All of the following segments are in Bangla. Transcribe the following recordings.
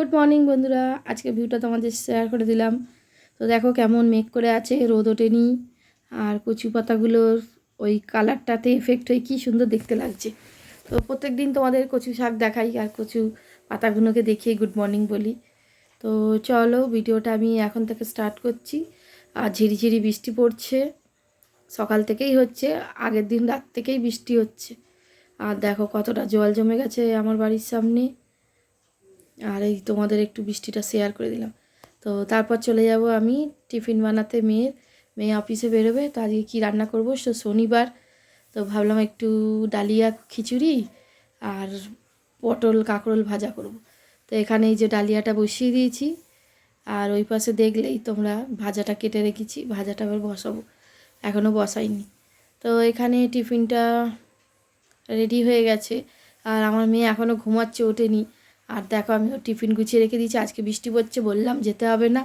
গুড মর্নিং বন্ধুরা। আজকে ভিউটা তোমাদের শেয়ার করে দিলাম। তো দেখো কেমন মেঘ করে আছে, রোদ ওঠেনি। আর কচু পাতাগুলোর ওই কালারটাতে এফেক্ট হয়ে কী সুন্দর দেখতে লাগছে। তো প্রত্যেক দিন তোমাদের কচু শাক দেখাই আর কচু পাতাগুলোকে দেখিয়ে গুড মর্নিং বলি। তো চলো ভিডিওটা আমি এখন থেকে স্টার্ট করছি। আর ঝিরিঝিরি বৃষ্টি পড়ছে। সকাল থেকেই হচ্ছে, আগের দিন রাত থেকেই বৃষ্টি হচ্ছে। আর দেখো কতটা জল জমে গেছে আমার বাড়ির সামনে। আর এই তোমাদের একটু বৃষ্টিটা শেয়ার করে দিলাম। তো তারপর চলে যাব আমি টিফিন বানাতে, মেয়ের, মেয়ে অফিসে বেরোবে। তো আজকে কী রান্না করব? তো শনিবার। তো ভাবলাম একটু ডালিয়া খিচুড়ি আর পটল কাঁকরোল ভাজা করব। তো এখানে এই যে ডালিয়াটা বসিয়ে দিয়েছি। আর ওই পাশে দেখলেই তোমরা ভাজাটা কেটে রেখেছি। ভাজাটা এবার বসাবো। এখনও বসাইনি। তো এখানে টিফিনটা রেডি হয়ে গেছে। আর আমার মেয়ে এখনও ঘুমাচ্ছে, ওঠেনি। আর দেখো আমি ওর টিফিন গুছিয়ে রেখে দিয়েছি। আজকে বৃষ্টি পড়ছে, বললাম যেতে হবে না।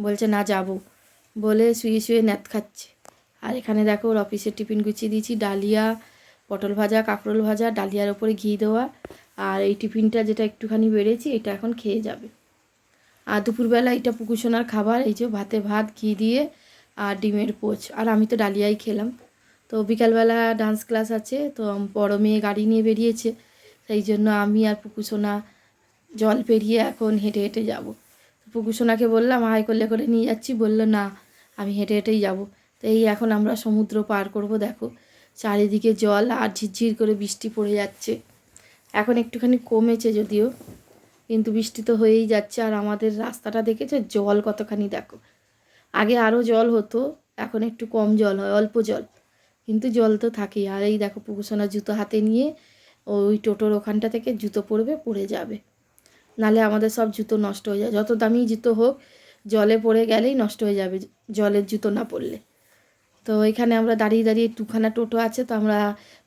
বলছে, না, যাব। বলে শুয়ে শুয়ে ন্যাত খাচ্ছে। আর এখানে দেখো, ওর অফিসের টিফিন গুছিয়ে দিয়েছি। ডালিয়া, পটল ভাজা, কাঁকরোল ভাজা, ডালিয়ার ওপরে ঘি দেওয়া। আর এই টিফিনটা যেটা একটুখানি বেড়েছি, এটা এখন খেয়ে যাবে। আর দুপুরবেলা এটা পুকুসোনার খাবার, এই যে ভাতে ভাত, ঘি দিয়ে আর ডিমের পোচ। আর আমি তো ডালিয়াই খেলাম। তো বিকালবেলা ডান্স ক্লাস আছে, তো বড় মেয়ে গাড়ি নিয়ে বেরিয়েছে। সেই জন্য আমি আর পুকুসোনা জল পেরিয়ে এখন হেঁটে হেঁটে যাব। পুকুসোনাকে বললাম হাই করলে করে নিয়ে যাচ্ছি। বলল, না, আমি হেঁটে হেঁটেই যাব। তো এই এখন আমরা সমুদ্র পার করব, দেখো। চারিদিকে জল আর ঝিরঝির করে বৃষ্টি পড়ে যাচ্ছে। এখন একটুখানি কমেছে যদিও, কিন্তু বৃষ্টি তো হয়েই যাচ্ছে। আর আমাদের রাস্তাটা দেখেছে? জল কতখানি, দেখো। আগে আরও জল হতো, এখন একটু কম জল হয়, অল্প জল। কিন্তু জল তো থাকেই। আর এই দেখো পুকুসোনা জুতো হাতে নিয়ে ওই টোটোর ওখানটা থেকে জুতো পরবে, পড়ে যাবে। নালে আমাদের সব জুতো নষ্ট হয়ে যায়। যত দামি জুতো হোক, জলে পড়ে গেলেই নষ্ট হয়ে যাবে, জলের জুতো না পড়লে। তো এখানে আমরা দাঁড়িয়ে দাঁড়িয়ে দুখানা টোটো আছে, তো আমরা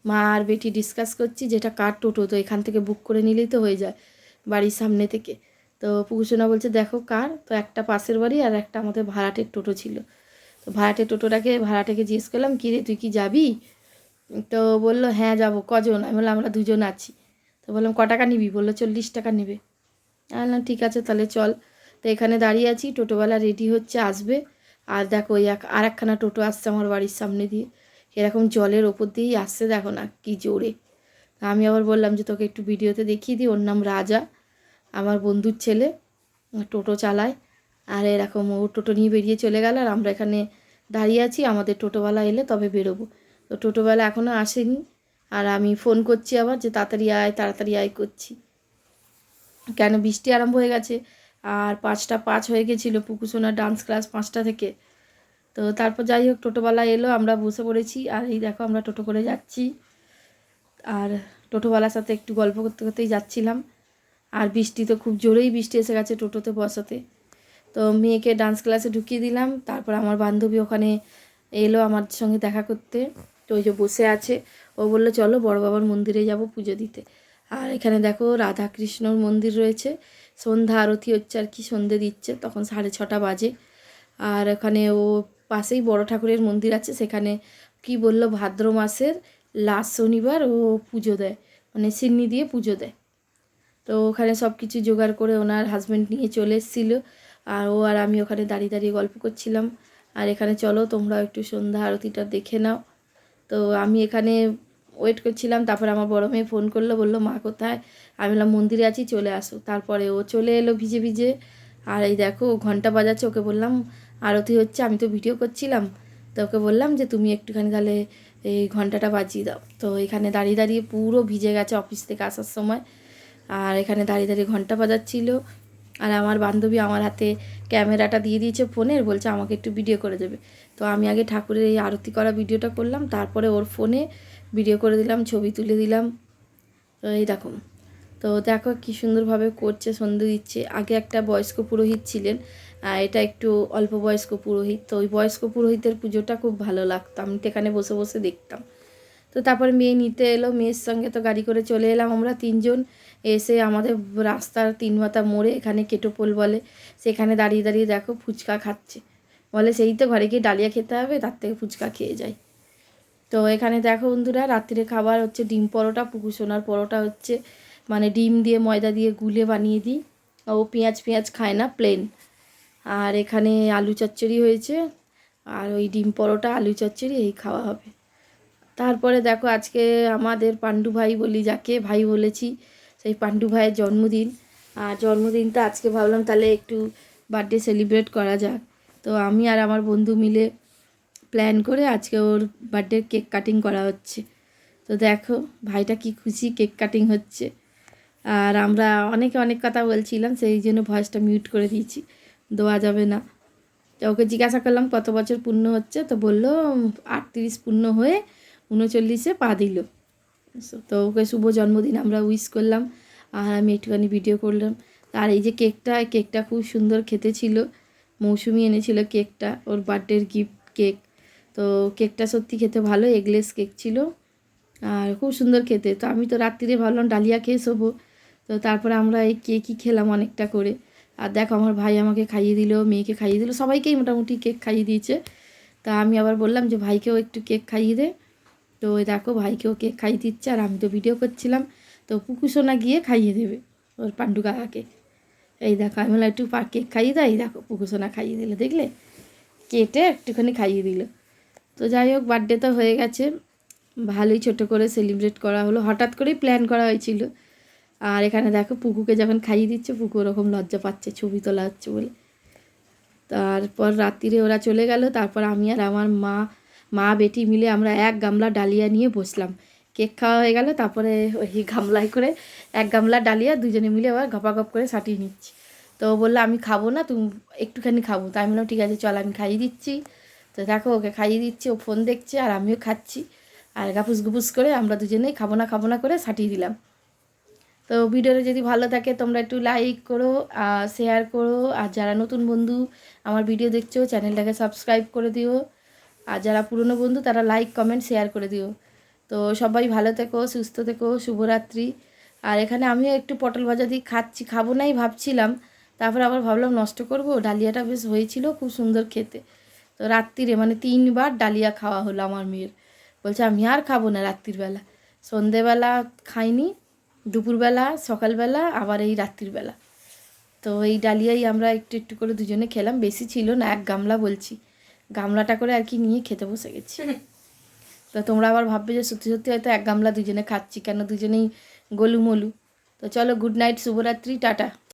মা আর বেটি ডিসকাস করছি যেটা কার টোটো? তো এখান থেকে বুক করে নিলেই তো হয়ে যায় বাড়ির সামনে থেকে। তো পুকুসোনা বলছে, দেখো কার? তো একটা পাশের বাড়ি আর একটা আমাদের ভাড়াটের টোটো ছিল। তো ভাড়াটের টোটোটাকে, ভাড়াটাকে জিজ্ঞেস করলাম, কী রে, তুই কি যাবি? তো বলল হ্যাঁ যাব। কজন? আমি বললাম, আমরা দুজন আছি। তো বললাম, ক টাকা নিবি? বলল, চল্লিশ টাকা নেবে। বললাম ঠিক আছে, তাহলে চল। তো এখানে দাঁড়িয়ে আছি, টোটোওয়ালা রেডি হচ্ছে, আসবে। আর দেখো, ওই এক আর একখানা টোটো আসছে আমার বাড়ির সামনে দিয়ে। এরকম জলের ওপর দিয়েই আসছে, দেখো না কি জোরে। আমি আবার বললাম যে, তোকে একটু ভিডিওতে দেখিয়ে দিই, ওর নাম রাজা, আমার বন্ধুর ছেলে টোটো চালায়। আর এরকম ও টোটো নিয়ে বেরিয়ে চলে গেল, আর আমরা এখানে দাঁড়িয়ে আছি, আমাদের টোটোওয়ালা এলে তবে বেরোবো। তো টোটোওয়ালা এখনও আসেনি, আর আমি ফোন করছি আবার যে, তাড়াতাড়ি আয় তাড়াতাড়ি আয় করছি। কেন বৃষ্টি আরম্ভ হয়ে গেছে? আর পাঁচটা পাঁচ হয়ে গেছিল পুকুসোনার ডান্স ক্লাস পাঁচটা থেকে। তো তারপর যাই হোক, টোটোওয়ালা এলো, আমরা বসে পড়েছি। আর এই দেখো, আমরা টোটো করে যাচ্ছি। আর টোটোওয়ালার সাথে একটু গল্প করতে করতেই যাচ্ছিলাম। আর বৃষ্টি তো খুব জোরেই বৃষ্টি এসে গেছে টোটোতে, বসাতে। তো মেয়েকে ডান্স ক্লাসে ঢুকিয়ে দিলাম। তারপর আমার বান্ধবী ওখানে এলো আমার সঙ্গে দেখা করতে। তো ওই যে বসে আছে। ও বলল, চলো বড় বাবার মন্দিরে যাব পুজো দিতে। আর এখানে দেখো রাধা কৃষ্ণর মন্দির রয়েছে। সন্ধ্যা আরতি হচ্ছে আর কি, সন্ধে দিচ্ছে, তখন সাড়ে ছটা বাজে। আর এখানে ও পাশেই বড় ঠাকুরের মন্দির আছে, সেখানে কি বলল, ভাদ্র মাসের লাস্ট শনিবার ও পুজো দেয় মানে সিন্নি দিয়ে পুজো দেয়। তো ওখানে সব কিছু জোগাড় করে ওনার হাজব্যান্ড নিয়ে চলে এসেছিল, আর ও আর আমি ওখানে দাঁড়িয়ে দাঁড়িয়ে গল্প করছিলাম। আর এখানে চলো তোমরা একটু সন্ধ্যা আরতিটা দেখে নাও। তো আমি এখানে ওয়েট করছিলাম, তারপরে আমার বড় মেয়ে ফোন করল, বলল, মা কোথায়? আমি বললাম, মন্দিরে আছি, চলে আসো। তারপরে ও চলে এলো ভিজে ভিজে। আর এই দেখো ঘণ্টা বাজাচ্ছে, ওকে বললাম, আরতি হচ্ছে, আমি তো ভিডিও করছিলাম। তো ওকে বললাম যে, তুমি একটুখানি তাহলে এই ঘন্টাটা বাজিয়ে দাও। তো এখানে দাঁড়িয়ে দাঁড়িয়ে পুরো ভিজে গেছে অফিস থেকে আসার সময়। আর এখানে দাঁড়িয়ে দাঁড়িয়ে ঘণ্টা বাজাচ্ছিল। আর আমার বান্ধবী আমার হাতে ক্যামেরাটা দিয়ে দিয়েছে ফোনের বলছে, আমাকে একটু ভিডিও করে দেবে। তো আমি আগে ঠাকুরের এই আরতি করা ভিডিওটা করলাম। তারপরে ওর ফোনে ভিডিও করে দিলাম, ছবি তুলে দিলাম। তো এই রকম তো দেখো কী সুন্দরভাবে করছে, সন্ধে দিচ্ছে। আগে একটা বয়স্ক পুরোহিত ছিলেন এটা একটু অল্প বয়স্ক পুরোহিত। তো ওই বয়স্ক পুরোহিতের পুজোটা খুব ভালো লাগতো। আমি তো এখানে বসে বসে দেখতাম। তো তারপরে মেয়ে নিতে এলো, মেয়ের সঙ্গে তো গাড়ি করে চলে এলাম আমরা তিনজন। এসে আমাদের রাস্তার তিন মাথা মোড়ে এখানে কেটোপোল বলে, সেখানে দাঁড়িয়ে দাঁড়িয়ে দেখো ফুচকা খাচ্ছে। বলে সেই তো ঘরে গিয়ে ডালিয়া খেতে হবে, তার থেকে ফুচকা খেয়ে যায় তো এখানে দেখো বন্ধুরা, রাত্রিরে খাবার হচ্ছে ডিম পরোটা, পুকুর সোনার পরোটা হচ্ছে। মানে ডিম দিয়ে ময়দা দিয়ে গুলে বানিয়ে দিই। ও পেঁয়াজ পেঁয়াজ খায় না প্লেন আর এখানে আলু চচ্চড়ি হয়েছে। আর ওই ডিম পরোটা, আলু চচ্চড়ি, এই খাওয়া হবে। তারপরে দেখো আজকে আমাদের পাণ্ডু ভাই বলি, যাকে ভাই বলেছি, সেই পাণ্ডু ভাইয়ের জন্মদিন। আর জন্মদিনটা আজকে ভাবলাম তাহলে একটু বার্থডে সেলিব্রেট করা যাক। তো আমি আর আমার বন্ধু মিলে প্ল্যান করে আজকে ওর বার্থডে কেক কাটিং করা হচ্ছে। তো দেখো, ভাইটা কি খুশি কেক কাটিং হচ্ছে। আর আমরা অনেকে অনেক কথা বলছিলাম, সেই জন্য ভয়েসটা মিউট করে দিয়েছি। দেওয়া যাবে না। তো ওকে জিজ্ঞাসা করলাম, কত বছর পূর্ণ হচ্ছে? তো বলল, আটত্রিশ পূর্ণ হয়ে উনচল্লিশে পা দিল। তো ওকে শুভ জন্মদিন আমরা উইশ করলাম। আর আমি একটুখানি ভিডিও করলাম। আর এই যে কেকটা কেকটা খুব সুন্দর খেতে ছিল। মৌসুমি এনেছিল কেকটা ওর বার্থডের গিফট কেক তো কেকটা সত্যি খেতে ভালো এগলেস কেক ছিল। আর খুব সুন্দর খেতে। তো আমি তো রাত্রিরে ভাবলাম ডালিয়া খেয়ে শোবো। তো তারপরে আমরা এই কেকই খেলাম অনেকটা করে। আর দেখো আমার ভাই আমাকে খাইয়ে দিল, মেয়েকে খাইয়ে দিল, সবাইকেই মোটামুটি কেক খাইয়ে দিয়েছে। তা আমি আবার বললাম যে, ভাইকেও একটু কেক খাইয়ে দে। তো দেখো ভাইকেও কেক খাইয়ে দিচ্ছে, আর আমি তো ভিডিও করছিলাম। তো পুকুসোনা গিয়ে খাইয়ে দেবে ওর পাণ্ডু কাকাকে। এই দেখো আমি বললাম, একটু কেক খাইয়ে দেয় দেখো পুকুসোনা খাইয়ে দিলে, দেখলে? কেটে একটুখানি খাইয়ে দিল। তো যাই হোক বার্থডে তো হয়ে গেছে। ভালোই ছোট করে সেলিব্রেট করা হলো। হঠাৎ করেই প্ল্যান করা হয়েছিল। আর এখানে দেখো, পুকুকে যখন খাইয়ে দিচ্ছে পুকু ওরকম লজ্জা পাচ্ছে, ছবি তোলা হচ্ছে বলে। তারপর রাত্রিরে ওরা চলে গেল। তারপর আমি আর আমার মা মা, বেটি মিলে আমরা এক গামলা ডালিয়া নিয়ে বসলাম। কেক খাওয়া হয়ে গেল। তারপরে ওই গামলায় করে এক গামলা ডালিয়া দুজনে মিলে আবার গপাগপ করে সাটিয়ে নিচ্ছি। তো বলল, আমি খাব না, তুমি একটুখানি খাব। তাই আমি বললাম, ঠিক আছে, চল, আমি খাইয়ে দিচ্ছি। তো দেখো, ওকে খাইয়ে দিচ্ছি, ও ফোন দেখছে, আর আমিও খাচ্ছি। আর গাপুস গুপুস করে আমরা দুজনেই খাব না খাব না করে সাটিয়ে দিলাম। তো ভিডিওটা যদি ভালো থাকে, তোমরা একটু লাইক করো শেয়ার করো, আর যারা নতুন বন্ধু আমার ভিডিও দেখছ, চ্যানেলটাকে সাবস্ক্রাইব করে দিও। আর যারা পুরনো বন্ধু, তারা লাইক কমেন্ট শেয়ার করে দিও। তো সবাই ভালো থেকো, সুস্থ থেকো, শুভরাত্রি। আর এখানে আমিও একটু পটল ভাজা দিয়ে খাচ্ছি, খাব নাই ভাবছিলাম। তারপর আবার ভাবলাম নষ্ট করব, ডালিয়াটা বেশ হয়েছিল, খুব সুন্দর খেতে। তো রাত্রিরে মানে তিনবার ডালিয়া খাওয়া হলো আমার মেয়ের। বলছে আমি আর খাব না রাত্রির সন্ধেবেলা খাইনি দুপুরবেলা সকালবেলা আবার এই রাত্রিবেলা। তো এই ডালিয়াই আমরা একটু একটু করে দুজনে খেলাম। বেশি ছিল না এক গামলা বলছি। গামলাটা করে আর কি নিয়ে খেতে বসে গেছি। তো তোমরা আবার ভাববে যে সত্যি সত্যি হয়তো এক গামলা দুজনে খাচ্ছি কেন দুজনেই গলুমলু। তো চলো গুড নাইট শুভরাত্রি টাটা।